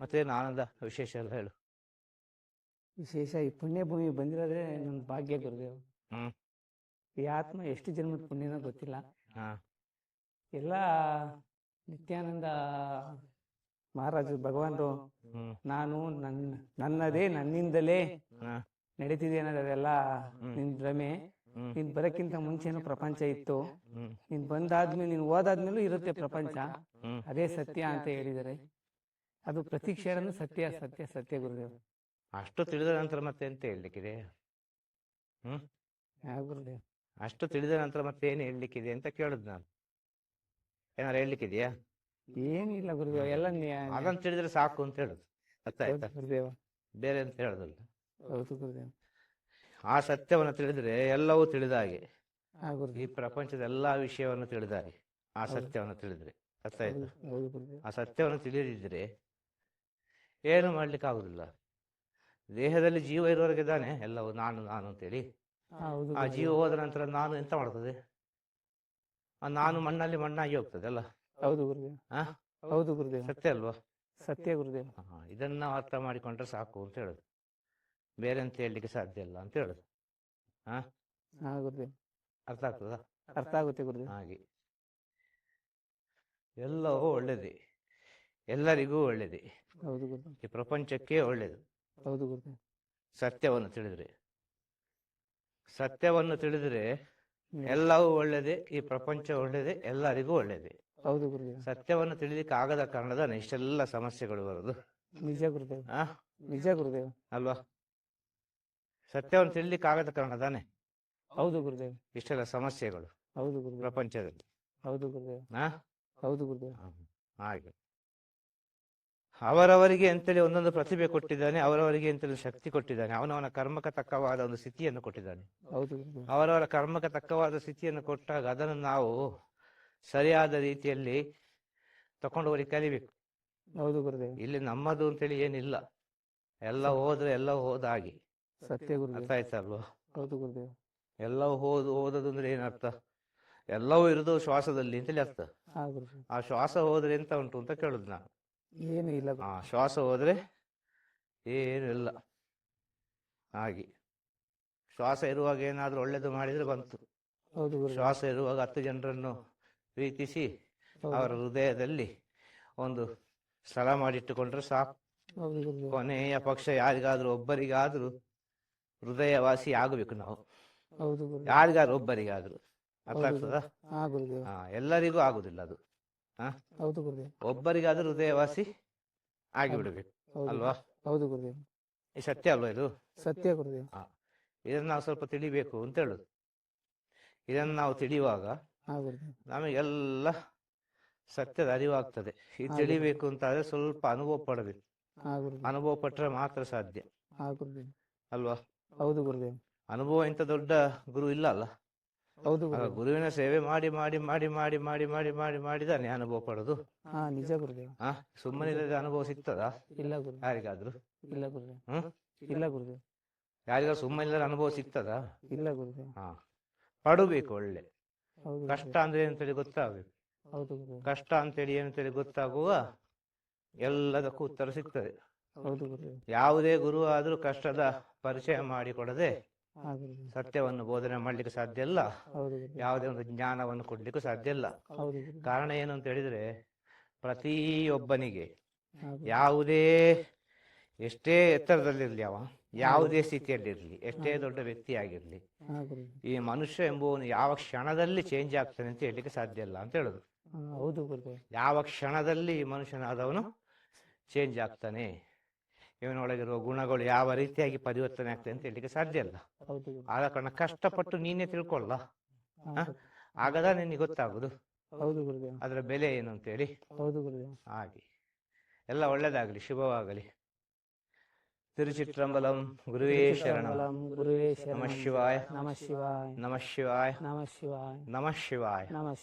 ಮತ್ತೇನು ಆನಂದ ವಿಶೇಷ ಎಲ್ಲ ಹೇಳು. ವಿಶೇಷ ಈ ಪುಣ್ಯ ಭೂಮಿ ಬಂದಿರೋದೇ ನನ್ನ ಭಾಗ್ಯ ಗುರುದೇವ್. ಹ್ಮ್. ಈ ಆತ್ಮ ಎಷ್ಟು ಜನ್ಮದ ಪುಣ್ಯನೋ ಗೊತ್ತಿಲ್ಲ. ಹಾ. ಎಲ್ಲ ನಿತ್ಯಾನಂದ ಮಹಾರಾಜರು ಭಗವಾನ್ರು ಹ್ಮ್. ನಾನು ನನ್ನ ನನ್ನದೇ ನನ್ನಿಂದಲೇ ಹಾ. ನಡೀತಿದೆ ಅನ್ನೋದೆಲ್ಲ ಅದೆಲ್ಲ ನಿನ್ ಭ್ರಮೆ. ಹ್ಮ್. ನೀನ್ ಬರಕ್ಕಿಂತ ಮುಂಚೆನೂ ಪ್ರಪಂಚ ಇತ್ತು. ಹ್ಮ್. ನೀನ್ ಬಂದಾದ್ಮೇಲೆ ನೀನ್ ಓದಾದ್ಮೇಲೂ ಇರುತ್ತೆ ಪ್ರಪಂಚ. ಹ್ಮ್. ಅದೇ ಸತ್ಯ ಅಂತ ಹೇಳಿದ್ದಾರೆ. ಅದು ಪ್ರತಿ ಕ್ಷಣನೂ ಸತ್ಯ ಸತ್ಯ ಸತ್ಯ ಗುರುದೇವ. ಅಷ್ಟು ತಿಳಿದ ನಂತರ ಮತ್ತೆ ಎಂತ ಹೇಳಲಿಕ್ಕಿದೆ? ಹ್ಮ್? ಗುರುದೇವ ಅಷ್ಟು ತಿಳಿದ ನಂತರ ಮತ್ತೆ ಏನು ಹೇಳಲಿಕ್ಕಿದೆ ಅಂತ ಕೇಳುದು ನಾನು. ಏನಾರು ಹೇಳಲಿಕ್ಕಿದೆಯಾ? ಏನಿಲ್ಲ ಗುರುದೇವ ಎಲ್ಲ ಅದನ್ನು ತಿಳಿದ್ರೆ ಸಾಕು ಅಂತ ಹೇಳುದು. ಅರ್ಥ ಆಯ್ತಾ? ಗುರುದೇವ. ಬೇರೆ ಅಂತ ಹೇಳುದಲ್ಲ. ಹೌದು ಗುರುದೇವ. ಆ ಸತ್ಯವನ್ನು ತಿಳಿದ್ರೆ ಎಲ್ಲವೂ ತಿಳಿದ ಹಾಗೆ ಈ ಪ್ರಪಂಚದ ಎಲ್ಲಾ ವಿಷಯವನ್ನು ತಿಳಿದ ಹಾಗೆ ಆ. ಸತ್ಯವನ್ನು ತಿಳಿದ್ರೆ. ಅರ್ಥ ಆಯ್ತಾ? ಆ ಸತ್ಯವನ್ನು ತಿಳಿದಿದ್ರೆ ಏನು ಮಾಡ್ಲಿಕ್ಕೆ ಆಗುದಿಲ್ಲ ದೇಹದಲ್ಲಿ ಜೀವ ಇರೋವರೆಗೆ ತಾನೆ ಎಲ್ಲವೂ ನಾನು ನಾನು ಅಂತೇಳಿ. ಆ. ಜೀವ ಹೋದ ನಂತರ ನಾನು ಎಂತ ಮಾಡ್ತದೆ? ಆ ನಾನು ಮಣ್ಣಲ್ಲಿ ಮಣ್ಣಾಗಿ ಹೋಗ್ತದೆ ಅಲ್ಲ? ಹೌದು ಗುರುದೇವ್? ಹೌದು ಗುರುದೇವ್. ಸತ್ಯ ಅಲ್ವಾ? ಸತ್ಯ ಗುರುದೇವ್. ಹಾ, ಇದನ್ನ ಅರ್ಥ ಮಾಡಿಕೊಂಡ್ರೆ ಸಾಕು ಅಂತ ಹೇಳುದು. ಬೇರೆ ಅಂತ ಹೇಳಲಿಕ್ಕೆ ಸಾಧ್ಯ ಇಲ್ಲ ಅಂತ ಹೇಳುದು. ಹಾ ಗುರುದೇವ್. ಅರ್ಥ ಆಗ್ತದಾ? ಅರ್ಥ ಆಗುತ್ತೆ ಗುರುದೇವ್. ಹಾಗೆ. ಎಲ್ಲವೂ ಒಳ್ಳೆಯದೇ ಎಲ್ಲರಿಗೂ ಒಳ್ಳೇದೇ. ಹೌದು ಈ ಪ್ರಪಂಚಕ್ಕೆ ಒಳ್ಳೆಯದು ಹೌದು ಸತ್ಯವನ್ನು ತಿಳಿದ್ರೆ. ಸತ್ಯವನ್ನು ತಿಳಿದ್ರೆ ಎಲ್ಲವೂ ಒಳ್ಳೆಯದೇ ಈ ಪ್ರಪಂಚ ಒಳ್ಳೆಯದೇ ಎಲ್ಲರಿಗೂ ಒಳ್ಳೆಯದೇ ಹೌದು ಗುರುದೇವ್ ಸತ್ಯವನ್ನು ತಿಳಿಲಿಕ್ಕೆ ಆಗದ ಕಾರಣದ ಇಷ್ಟೆಲ್ಲ ಸಮಸ್ಯೆಗಳು ಬರೋದು. ನಿಜ ಗುರುದೇವ ಆ? ನಿಜ ಗುರುದೇವ ಅಲ್ವಾ? ಸತ್ಯವನ್ನು ತಿಳಿಲಿಕ್ಕೆ ಆಗದ ಕಾರಣ ತಾನೆ? ಹೌದು ಗುರುದೇವ್ ಇಷ್ಟೆಲ್ಲ ಸಮಸ್ಯೆಗಳು ಹೌದು ಗುರು ಪ್ರಪಂಚದಲ್ಲಿ. ಹೌದು ಗುರುದೇವ್ ಆ? ಹೌದು ಗುರುದೇವ್ ಹಾಗೆ. ಅವರವರಿಗೆ ಅಂತೇಳಿ ಒಂದೊಂದು ಪ್ರತಿಭೆ ಕೊಟ್ಟಿದ್ದಾನೆ ಅವರವರಿಗೆ ಅಂತೇಳಿ ಶಕ್ತಿ ಕೊಟ್ಟಿದ್ದಾನೆ. ಅವನವನ ಕರ್ಮಕ್ಕೆ ತಕ್ಕವಾದ ಒಂದು ಸ್ಥಿತಿಯನ್ನು ಕೊಟ್ಟಿದ್ದಾನೆ. ಹೌದು. ಅವರವರ ಕರ್ಮಕ್ಕೆ ತಕ್ಕವಾದ ಸ್ಥಿತಿಯನ್ನು ಕೊಟ್ಟಾಗ ಅದನ್ನು ನಾವು ಸರಿಯಾದ ರೀತಿಯಲ್ಲಿ ತಕೊಂಡು ಹೋಗಿ ಕಲಿಬೇಕು. ಹೌದು ಗುರುದೇವ್. ಇಲ್ಲಿ ನಮ್ಮದು ಅಂತೇಳಿ ಏನಿಲ್ಲ. ಎಲ್ಲ ಹೋದ್ರೆ ಎಲ್ಲ ಹೋದ ಹಾಗೆ ಸತ್ಯ ಗುರು ಅರ್ಥ ಆಯ್ತಲ್ವಾ? ಹೌದು ಗುರುದೇವ್. ಎಲ್ಲವೂ ಹೋದ್ ಓದೋದು ಅಂದ್ರೆ ಏನರ್ಥ? ಎಲ್ಲವೂ ಇರೋದು ಶ್ವಾಸದಲ್ಲಿ ಅಂತೇಳಿ ಅರ್ಥ. ಆ ಶ್ವಾಸ ಹೋದ್ರೆ ಎಂತ ಉಂಟು ಅಂತ ಕೇಳುದು ನಾನು. ಏನು ಇಲ್ಲ ಆ ಶ್ವಾಸ ಹೋದ್ರೆ ಏನು ಇಲ್ಲ. ಹಾಗೆ. ಶ್ವಾಸ ಇರುವಾಗ ಏನಾದ್ರೂ ಒಳ್ಳೇದು ಮಾಡಿದ್ರೆ ಬಂತು. ಹೌದು ಶ್ವಾಸ ಇರುವಾಗ ಹತ್ತು ಜನರನ್ನು ಪ್ರೀತಿಸಿ ಅವರ ಹೃದಯದಲ್ಲಿ ಒಂದು ಸ್ಥಳ ಮಾಡಿಟ್ಟುಕೊಂಡ್ರೆ ಸಾಕು. ಹೌದು ಕೊನೆಯ ಪಕ್ಷ ಯಾರಿಗಾದ್ರೂ ಒಬ್ಬರಿಗಾದ್ರೂ ಹೃದಯವಾಸಿ ಆಗಬೇಕು ನಾವು. ಹೌದು ಯಾರಿಗಾದ್ರೂ ಒಬ್ಬರಿಗಾದ್ರೂ. ಅರ್ಥ ಹೌದು ಆಗ್ತದ ಹಾ ಗುರುದೇವ್. ಹಾ ಎಲ್ಲರಿಗೂ ಆಗುದಿಲ್ಲ ಅದು. ಹೌದು ಗುರುದೇವ್. ಒಬ್ಬರಿಗಾದ್ರೂ ಹೃದಯವಾಸಿ ಆಗಿಬಿಡ್ಬೇಕು ಅಲ್ವಾ? ಹೌದು ಗುರುದೇವ್. ಈ ಸತ್ಯ ಅಲ್ವಾ ಇದು? ಸತ್ಯ ಗುರುದೇವ್. ಇದನ್ನ ನಾವು ಸ್ವಲ್ಪ ತಿಳಿಬೇಕು ಅಂತ ಹೇಳುದು. ಇದನ್ನ ನಾವು ತಿಳಿಯುವಾಗ ನಮಗೆಲ್ಲ ಸತ್ಯದ ಅರಿವಾಗ್ತದೆ. ಇದು ತಿಳಿಬೇಕು ಅಂತ ಆದ್ರೆ ಸ್ವಲ್ಪ ಅನುಭವ ಪಡಬೇಕು. ಅನುಭವ ಪಟ್ಟರೆ ಮಾತ್ರ ಸಾಧ್ಯ. ಅಲ್ವಾ? ಹೌದು ಗುರುದೇವ್. ಅನುಭವ ಇಂತ ದೊಡ್ಡ ಗುರು ಇಲ್ಲ ಅಲ್ಲ? ಹೌದು ಗುರುವಿನ ಸೇವೆ ಮಾಡಿ ಮಾಡಿ ಮಾಡಿ ಮಾಡಿ ಮಾಡಿ ಮಾಡಿ ಮಾಡಿ ಮಾಡಿದಾನೆ ಅನುಭವ ಪಡೋದು. ಹಾ ನಿಜ ಗುರುದೇವ. ಆ ಸುಮ್ಮನೆ ಇಲ್ಲದೆ ಅನುಭವ ಸಿಗ್ತದಾ? ಇಲ್ಲ ಗುರು. ಯಾರಿಗಾದ್ರು? ಇಲ್ಲ ಗುರುದೇವ. ಹ್ಮ್? ಇಲ್ಲ ಗುರುದೇವ. ಯಾರಿಗಾದ್ರು ಸುಮ್ಮನೆ ಇಲ್ಲದ ಅನುಭವ ಸಿಗ್ತದ? ಇಲ್ಲ ಗುರುದೇವ. ಹಾ ಪಡಬೇಕು ಒಳ್ಳೆ. ಹೌದು ಕಷ್ಟ. ಅಂದ್ರೆ ಏನಂತೇಳಿ ಗೊತ್ತಾಗಬೇಕು. ಹೌದು ಕಷ್ಟ ಅಂತೇಳಿ ಏನಂತೇಳಿ ಗೊತ್ತಾಗುವ ಎಲ್ಲದಕ್ಕೂ ಉತ್ತರ ಸಿಗ್ತದೆ. ಹೌದು ಗುರುದೇವ್. ಯಾವುದೇ ಗುರು ಆದ್ರೂ ಕಷ್ಟದ ಪರಿಚಯ ಮಾಡಿಕೊಡದೆ ಸತ್ಯವನ್ನು ಬೋಧನೆ ಮಾಡ್ಲಿಕ್ಕೆ ಸಾಧ್ಯ ಇಲ್ಲ. ಯಾವುದೇ ಒಂದು ಜ್ಞಾನವನ್ನು ಕೊಡ್ಲಿಕ್ಕೂ ಸಾಧ್ಯ ಇಲ್ಲ. ಕಾರಣ ಏನು ಅಂತ ಹೇಳಿದ್ರೆ ಪ್ರತಿಯೊಬ್ಬನಿಗೆ. ಯಾವುದೇ ಎಷ್ಟೇ ಎತ್ತರದಲ್ಲಿರ್ಲಿ ಅವ ಯಾವುದೇ ಸ್ಥಿತಿಯಲ್ಲಿರ್ಲಿ ಎಷ್ಟೇ ದೊಡ್ಡ ವ್ಯಕ್ತಿ ಆಗಿರ್ಲಿ ಈ ಮನುಷ್ಯ ಎಂಬುವನು ಯಾವ ಕ್ಷಣದಲ್ಲಿ ಚೇಂಜ್ ಆಗ್ತಾನೆ ಅಂತ ಹೇಳಲಿಕ್ಕೆ ಸಾಧ್ಯ ಇಲ್ಲ ಅಂತ ಹೇಳುದು. ಹೌದು ಯಾವ ಕ್ಷಣದಲ್ಲಿ ಈ ಮನುಷ್ಯನಾದವನು ಚೇಂಜ್ ಆಗ್ತಾನೆ? ಇವನೊಳಗಿರುವ ಗುಣಗಳು ಯಾವ ರೀತಿಯಾಗಿ ಪರಿವರ್ತನೆ ಆಗ್ತದೆ ಅಂತ ಹೇಳಲಿಕ್ಕೆ ಸಾಧ್ಯ ಇಲ್ಲ. ಆದ ಕಾರಣ ಕಷ್ಟಪಟ್ಟು ನೀನೇ ತಿಳ್ಕೊಳ್ಳ. ಆಗದ ನಿನಗೆ ಗೊತ್ತಾಗುದು ಹೌದು ಅದರ ಬೆಲೆ ಏನು ಅಂತೇಳಿ? ಹೌದು ಹಾಗೆ. ಎಲ್ಲ ಒಳ್ಳೇದಾಗಲಿ ಶುಭವಾಗಲಿ. ತಿರುಚಿತ್ರಂಬಲಂ ಗುರುವೇ ಶರಣಂ. ಗುರುವೇ ನಮಃ ಶಿವಾಯ. ನಮಃ ಶಿವಾಯ. ನಮಃ ಶಿವಾಯ. ನಮಃ ಶಿವಾಯ. ನಮಃ ಶಿವಾಯ. ನಮಃ